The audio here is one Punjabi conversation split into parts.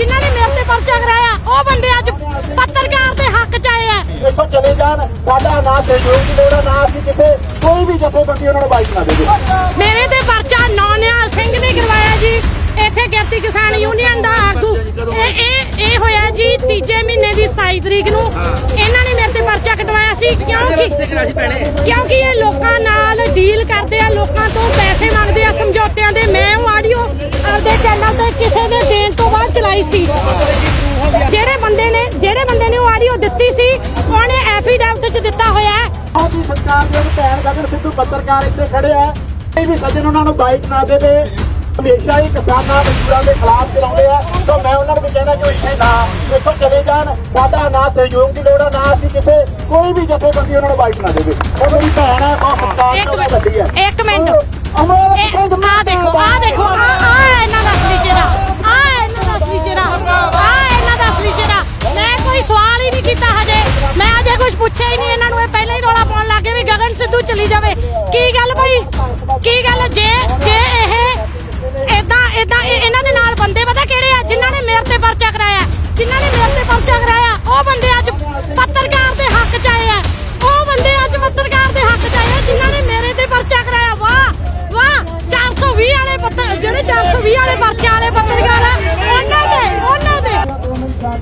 ਜਿਨ੍ਹਾਂ ਨੇ ਮੇਰੇ ਤੇ ਪਰਚਾ ਕਰਾਇਆ ਉਹ ਬੰਦੇ ਅੱਜ ਪੱਤਰਕਾਰ ਦੇ ਹੱਕ ਚ ਆਏ ਆ। ਇੱਥੋਂ ਚਲੇ ਜਾਣ ਸਾਡਾ ਨਾ ਸਹਿਯੋਗ ਦੀ ਲੋੜ ਨਾ ਅਸੀਂ ਕਿਤੇ ਕੋਈ ਵੀ ਜਥੇਬੰਦੀ ਉਹਨਾਂ ਨੂੰ ਬਾਈਕ ਨਾ ਦੇਵੇ। ਮੇਰੇ ਤੇ ਪਰਚਾ ਨੌਨਿਆਲ ਸਿੰਘ ਨੇ ਕਰਵਾਇਆ ਜੀ। ਇੱਥੇ ਗਿਰਤੀ ਕਿਸਾਨ ਯੂਨੀਅਨ ਦਾ ਆਗੂ। ਇਹ ਇਹ ਇਹ ਹੋਇਆ ਜੀ ਤੀਜੇ ਮਹੀਨੇ ਦੀ 27 ਤਰੀਕ ਨੂੰ। ਇਹਨਾਂ ਨੇ ਮੇਰੇ ਤੇ ਪਰਚਾ ਕਟਵਾਇਆ ਸੀ। ਕਿਉਂਕਿ ਕਿਉਂਕਿ ਇਹ ਲੋਕਾਂ ਨਾਲ ਡੀਲ ਕਰਦੇ ਆ ਲੋਕਾਂ ਤੋਂ ਪੈਸੇ ਮੰਗਦੇ ਆ ਸਮਝੌਤਿਆਂ ਦੇ। ਮੈਂ ਉਹ ਆਪਦੇ ਚੈਨਲ ਤੇ ਕਿਸੇ ਦੇ ਦੇਣ ਤੋਂ ਬਾਅਦ ਚਲਾਈ ਸੀ। ਜਿਹੜੇ ਬੰਦੇ ਨੇ ਜਿਹੜੇ ਬੰਦੇ ਨੇ ਉਹ ਆਡੀਓ ਦਿੱਤੀ ਸੀ ਉਹਨੇ ਐਫੀਡੈਵਿਟ 'ਚ ਦਿੱਤਾ ਹੋਇਆ ਹੈ। ਆਦੀ ਸਰਕਾਰ ਦੇ ਭੈਣ ਗਗਨ ਸਿੱਧੂ ਪੱਤਰਕਾਰ ਇੱਥੇ ਖੜੇ ਆ ਇਹ ਵੀ ਸੱਜਣ ਉਹਨਾਂ ਨੂੰ ਬਾਈਕ ਨਾ ਦੇਵੇ। ਹਮੇਸ਼ਾ ਹੀ ਕਿਸਾਨਾਂ ਮਜ਼ਦੂਰਾਂ ਦੇ ਖਿਲਾਫ ਚਲਾਉਂਦੇ ਆ। ਤਾਂ ਮੈਂ ਉਹਨਾਂ ਨੂੰ ਵੀ ਕਹਿਣਾ ਕਿ ਇੱਥੇ ਨਾ ਇੱਥੋਂ ਚਲੇ ਜਾਣ। ਸਾਡਾ ਨਾ ਸਹਿਯੋਗ ਦੀ ਲੋੜ ਹੈ ਨਾ ਅਸੀਂ ਕਿਤੇ ਕੋਈ ਵੀ ਜਥੇਬੰਦੀ ਉਹਨਾਂ ਨੂੰ ਬਾਈਕ ਨਾ ਦੇਵੇ। ਉਹ ਮੇਰੀ ਭੈਣ ਹੈ ਬਹੁਤ ਸਤਿਕਾਰ ਇੱਕ ਤੋਂ ਵੱਡੀ ਹੈ ਇੱਕ ਮਿੰਟ। ਇਹ ਆ ਦੇਖੋ ਆ ਦੇਖੋ ਆ ਆ ਇਹਨਾਂ ਦਾ ਅਸਲੀ ਚਿਹਰਾ ਆ ਇਹਨਾਂ ਦਾ ਅਸਲੀ ਚਿਹਰਾ ਆ ਇਹਨਾਂ ਦਾ ਅਸਲੀ ਚਿਹਰਾ ਮੈਂ ਕੋਈ ਸਵਾਲ ਹੀ ਨਹੀਂ ਕੀਤਾ ਹਜੇ ਮੈਂ ਅਜੇ ਕੁਝ ਪੁੱਛਿਆ ਹੀ ਨਹੀਂ ਇਹਨਾਂ ਨੂੰ ਇਹ ਪਹਿਲਾਂ ਹੀ ਰੋਲਾ ਪਾਉਣ ਲੱਗੇ ਵੀ ਗਗਨ ਸਿੱਧੂ ਚਲੀ ਜਾਵੇ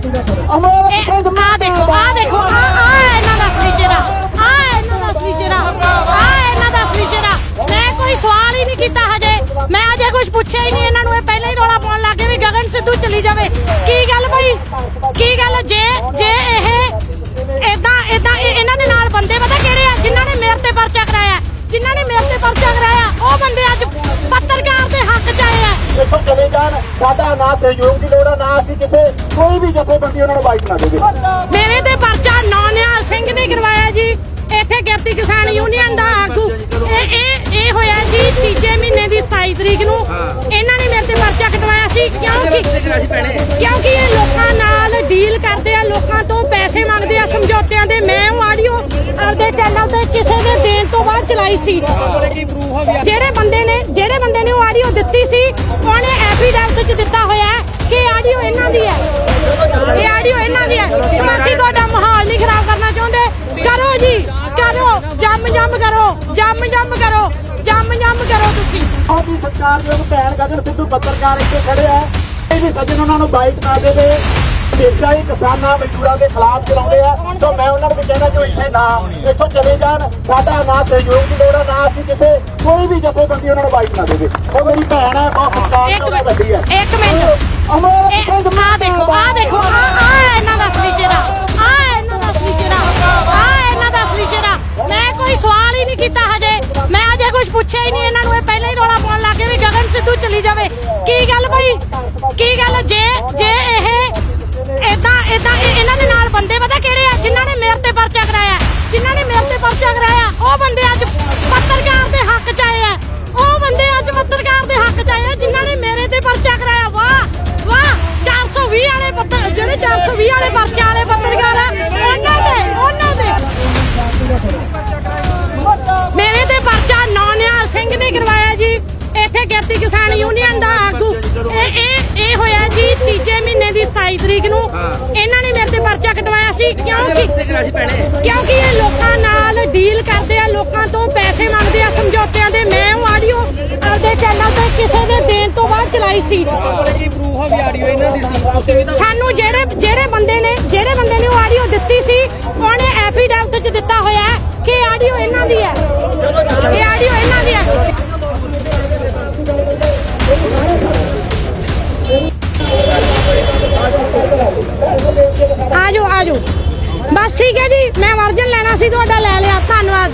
ਆ ਦੇਖੋ ਆ ਦੇਖੋ ਆ ਸਾਡਾ ਨਾ ਸਹਿਯੋਗ ਦੀ ਲੋੜ ਨਾ ਅਸੀਂ ਕਿਤੇ ਕੋਈ ਵੀ ਜਥੇਬੰਦੀ ਉਹਨਾਂ ਨੂੰ ਬਾਈਕ ਨਾ ਦੇਵੇ ਮੇਰੇ ਤੇ ਪਰਚਾ ਨੌਨਿਆਲ ਸਿੰਘ ਨੇ ਕਰਵਾਇਆ ਜੀ। ਇੱਥੇ ਗਿਰਤੀ ਕਿਸਾਨ ਯੂਨੀਅਨ ਦਾ ਆਗੂ। ਇਹ ਇਹ ਇਹ ਹੋਇਆ ਜੀ ਤੀਜੇ ਮਹੀਨੇ ਦੀ 27 ਤਰੀਕ ਨੂੰ। ਇਹਨਾਂ ਨੇ ਮੇਰੇ ਤੇ ਪਰਚਾ ਕਟਵਾਇਆ ਸੀ ਕਿਉਂਕਿ ਕਿਉਂਕਿ ਇਹ ਲੋਕਾਂ ਨਾਲ ਡੀਲ ਕਰਦੇ ਆ ਲੋਕਾਂ ਤੋਂ ਪੈਸੇ ਮੰਗਦੇ ਆ ਸਮਝੌਤਿਆਂ ਦੇ। ਮੈਂ ਉਹ ਆਡੀਓ ਆਪਦੇ ਚੈਨਲ ਤੇ ਕਿਸੇ ਦੇ ਦੇਣ ਤੋਂ ਬਾਅਦ ਚਲਾਈ ਸੀ। ਜਿਹੜੇ ਬੰਦੇ ਨੇ ਜਿਹੜੇ ਬੰਦੇ ਨੇ ਉਹ ਆਡੀਓ ਦਿੱਤੀ ਸੀ ਉਹਨੇ ਐਫੀਡੈਵਿਟ 'ਚ ਦਿੱਤਾ ਹੋਇਆ ਹੈ ਕਿ ਆਡੀਓ ਇਹਨਾਂ ਦੀ ਹੈ। ਇਹ ਆਡੀਓ ਇਹਨਾਂ ਦੀ ਹੈ। ਅਸੀਂ ਤੁਹਾਡਾ ਮਾਹੌਲ ਨਹੀਂ ਖਰਾਬ ਕਰਨਾ ਚਾਹੁੰਦੇ। ਕਰੋ ਜੀ, ਕਰੋ। ਜੰਮ ਜੰਮ ਕਰੋ, ਜੰਮ ਜੰਮ ਕਰੋ, ਜੰਮ ਜੰਮ ਕਰੋ ਤੁਸੀਂ। ਆਦੀ ਸਰਕਾਰ ਦੇ ਭੈਣ ਗਗਨ ਸਿੱਧੂ ਪੱਤਰਕਾਰ ਇੱਥੇ ਖੜੇ ਆ। ਇਹ ਵੀ ਸੱਜਣ ਉਹਨਾਂ ਨੂੰ ਬਾਈਕ ਨਾ ਦੇਵੇ। ਹਮੇਸ਼ਾ ਹੀ ਕਿਸਾਨਾਂ ਮਜ਼ਦੂਰਾਂ ਦੇ ਖਿਲਾਫ ਚਲਾਉਂਦੇ ਆ। ਤਾਂ ਮੈਂ ਉਹਨਾਂ ਨੂੰ ਵੀ ਕਹਿਣਾ ਕਿ ਇੱਥੇ ਨਾ ਇੱਥੋਂ ਚਲੇ ਜਾਣ। ਸਾਡਾ ਨਾ ਸਹਿਯੋਗ ਦੀ ਲੋੜ ਨਾ ਅਸੀਂ ਕਿਤੇ ਕੋਈ ਵੀ ਜਥੇਬੰਦੀ ਉਹਨਾਂ ਨੂੰ ਬਾਈਕ ਨਾ ਦੇਵੇ। ਉਹ ਮੇਰੀ ਭੈਣ ਹੈ ਬਹੁਤ ਸਤਿਕਾਰ ਇੱਕ ਤੋਂ ਵੱਡੀ ਹੈ। ਮਿੰਟ। ਇੱਕ ਮਿੰਟ ਆ ਦੇਖੋ ਆ ਦੇਖੋ ਆ ਆ ਇਹਨਾਂ ਦਾ ਅਸਲੀ ਚਿਹਰਾ ਆ ਇਹਨਾਂ ਦਾ ਅਸਲੀ ਚਿਹਰਾ ਆ ਇਹਨਾਂ ਦਾ ਅਸਲੀ ਚਿਹਰਾ ਮੈਂ ਕੋਈ ਸਵਾਲ ਹੀ ਨਹੀਂ ਕੀਤਾ ਹਜੇ। ਮੈਂ ਅਜੇ ਕੁਝ ਪੁੱਛਿਆ ਹੀ ਨਹੀਂ ਇਹਨਾਂ ਨੂੰ। ਇਹ ਪਹਿਲਾਂ ਹੀ ਰੋਲਾ ਪਾਉਣ ਲੱਗੇ ਵੀ ਗਗਨ ਸਿੱਧੂ ਚਲੀ ਜਾਵੇ। ਕੀ ਗੱਲ ਭਾਈ ਕੀ ਗੱਲ? ਜੇ ਜੇ ਇਹ ਇਦਾਂ ਇਦਾਂ ਇਹਨਾਂ ਦੇ ਨਾਲ ਬੰਦੇ ਪਤਾ ਕਿਹੜੇ ਆ? ਜਿਨ੍ਹਾਂ ਨੇ ਮੇਰੇ ਤੇ ਪਰਚਾ ਕਰਾਇਆ। ਜਿਨ੍ਹਾਂ ਨੇ ਮੇਰੇ ਤੇ ਪਰਚਾ ਕਰਾਇਆ ਉਹ ਬੰਦੇ ਅੱਜ ਕਿਸਾਨ ਯੂਨੀਅਨ ਦਾ ਆਗੂ। ਇਹ ਇਹ ਇਹ ਹੋਇਆ ਜੀ ਤੀਜੇ ਮਹੀਨੇ ਦੀ 27 ਤਰੀਕ ਨੂੰ। ਇਹਨਾਂ ਨੇ ਮੇਰੇ ਤੇ ਪਰਚਾ ਕਟਵਾਇਆ ਸੀ। ਕਿਉਂਕਿ ਕਿਉਂਕਿ ਇਹ ਲੋਕਾਂ ਨਾਲ ਡੀਲ ਕਰਦੇ ਆ ਲੋਕਾਂ ਤੋਂ ਪੈਸੇ ਮੰਗਦੇ ਆ ਸਮਝੌਤਿਆਂ ਦੇ। ਮੈਂ ਉਹ ਆਡੀਓ ਆਪਦੇ ਚੈਨਲ ਤੇ ਕਿਸੇ ਦੇ ਦੇਣ ਤੋਂ ਬਾਅਦ ਚਲਾਈ ਸੀ। ਸਾਨੂੰ ਜਿਹੜੇ ਜਿਹੜੇ ਬੰਦੇ ਨੇ ਜਿਹੜੇ ਬੰਦੇ ਨੇ ਉਹ ਆਡੀਓ ਦਿੱਤੀ ਸੀ ਉਹਨੇ ਐਫੀਡੈਵਿਟ ਚ ਦਿੱਤਾ ਹੋਇਆ ਕਿ ਆਡੀਓ ਇਹਨਾਂ ਦੀ ਹੈ। ਇਹ ਆਡੀਓ ਇਹਨਾਂ ਦੀ ਹੈ। ਜਾਓ ਬਸ ਠੀਕ ਹੈ ਜੀ ਮੈਂ ਵਰਜਨ ਲੈਣਾ ਸੀ ਤੁਹਾਡਾ ਲੈ ਲਿਆ ਧੰਨਵਾਦ।